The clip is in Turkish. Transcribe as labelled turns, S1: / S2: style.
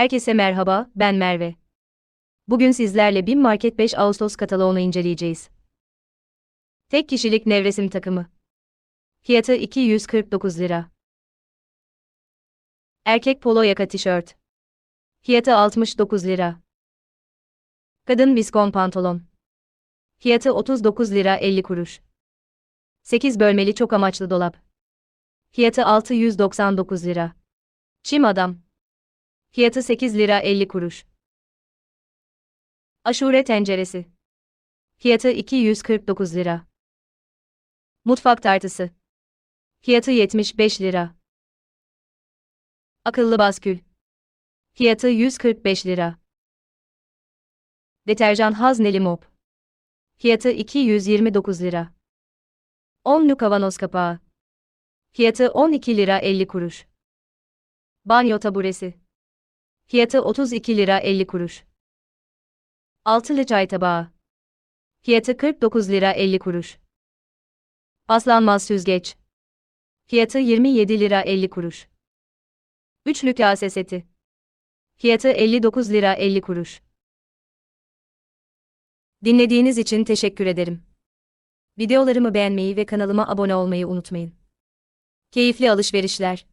S1: Herkese merhaba, ben Merve. Bugün sizlerle BİM Market 5 Ağustos kataloğunu inceleyeceğiz. Tek kişilik nevresim takımı. Fiyatı 249 lira. Erkek polo yaka tişört. Fiyatı 69 lira. Kadın viskon pantolon. Fiyatı 39 lira 50 kuruş. 8 bölmeli çok amaçlı dolap. Fiyatı 699 lira. Çim adam. Fiyatı 8 lira 50 kuruş. Aşure tenceresi. Fiyatı 249 lira. Mutfak tartısı. Fiyatı 75 lira. Akıllı baskül. Fiyatı 145 lira. Deterjan hazneli mop. Fiyatı 229 lira. Onlu kavanoz kapağı. Fiyatı 12 lira 50 kuruş. Banyo taburesi. Fiyatı 32 lira 50 kuruş. Altılı çay tabağı. Fiyatı 49 lira 50 kuruş. Paslanmaz süzgeç. Fiyatı 27 lira 50 kuruş. Üçlü kase seti. Fiyatı 59 lira 50 kuruş. Dinlediğiniz için teşekkür ederim. Videolarımı beğenmeyi ve kanalıma abone olmayı unutmayın. Keyifli alışverişler.